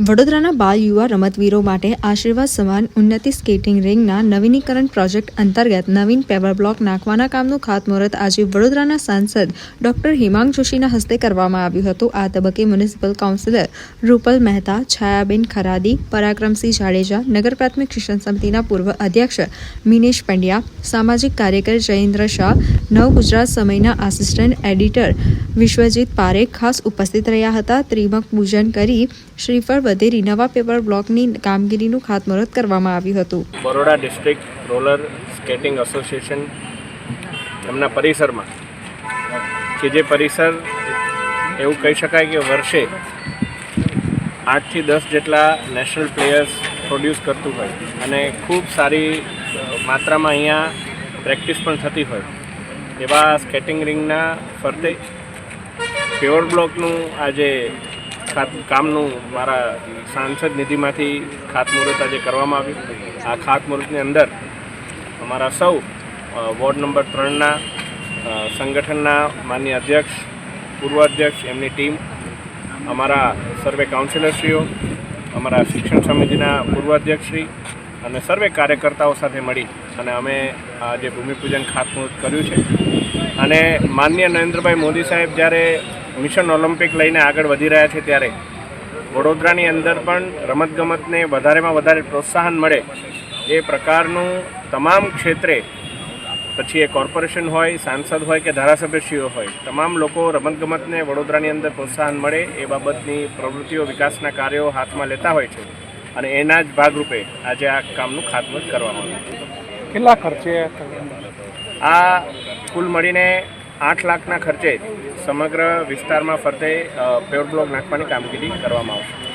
વડોદરાના બાલ યુવા રમતવીરો માટે આશીર્વાદ સમાન ઉન્નતિ સ્કેટિંગ રિંગના નવીનીકરણ પ્રોજેક્ટ અંતર્ગત નવીન પેવર બ્લોક નાખવાના કામનું ખાતમુહૂર્ત આજે વડોદરાના સાંસદ ડોક્ટર હિમાંગ જોશીના હસ્તે કરવામાં આવ્યું હતું. આ તબક્કે મ્યુનિસિપલ કાઉન્સિલર રૂપલ મહેતા, છાયાબેન ખરાદી, પરાક્રમસિંહ જાડેજા, નગર પ્રાથમિક શિક્ષણ સમિતિના પૂર્વ અધ્યક્ષ મિનેશ પંડ્યા, સામાજિક કાર્યકર જયેન્દ્ર શાહ, નવ ગુજરાત સમયના આસિસ્ટન્ટ એડિટર વિશ્વજીત પારેખ ખાસ ઉપસ્થિત રહ્યા હતા. ત્રિમક પૂજન કરી શ્રીફળ વધેરી નવા પેપર બ્લોકની કામગીરીનું ખાતમુહૂર્ત કરવામાં આવ્યું હતું. Baroda district roller skating association એમના પરિસરમાં, કે જે પરિસર એવું કહી શકાય કે વર્ષે આઠથી દસ જેટલા નેશનલ પ્લેયર્સ પ્રોડ્યુસ કરતું હોય અને ખૂબ સારી માત્રામાં અહીંયા પ્રેક્ટિસ પણ થતી હોય. એવા સ્કેટિંગ રિંગના ફરતે પ્યોર બ્લોકનું આજે કામનું મારા સાંસદ નિધિમાંથી ખાતમુહૂર્ત આજે કરવામાં આવ્યું. આ ખાતમુહૂર્તની અંદર અમારા સૌ વોર્ડ નંબર ત્રણના સંગઠનના માન્ય અધ્યક્ષ પૂર્વ અધ્યક્ષ એમની ટીમ, અમારા સર્વે કાઉન્સિલરશ્રીઓ, અમારા શિક્ષણ સમિતિના પૂર્વ અધ્યક્ષશ્રી અને સર્વે કાર્યકર્તાઓ સાથે મળી અને અમે આ જે ભૂમિપૂજન ખાતમુહૂર્ત કર્યું છે. અને માન્ય નરેન્દ્રભાઈ મોદી સાહેબ જ્યારે મિશન ઓલિમ્પિક લઈને આગળ વધી રહ્યા છે ત્યારે વડોદરાની અંદર પણ રમતગમતને વધારેમાં વધારે પ્રોત્સાહન મળે એ પ્રકારનું તમામ ક્ષેત્રે પછી એ કોર્પોરેશન હોય સાંસદ હોય કે ધારાસભ્યશ્રીઓ હોય તમામ લોકો રમતગમતને વડોદરાની અંદર પ્રોત્સાહન મળે એ બાબતની પ્રવૃત્તિઓ વિકાસના કાર્યો હાથમાં લેતા હોય છે અને એના જ ભાગરૂપે આજે આ કામનું ખાતમુહૂર્ત કરવામાં આવ્યું કેટલા ખર્ચે આ કુલ મળીને આઠ લાખના ખર્ચે સમગ્ર વિસ્તારમાં ફરતે પ્યોર બ્લોક નાખવાની કામગીરી કરવામાં આવશે.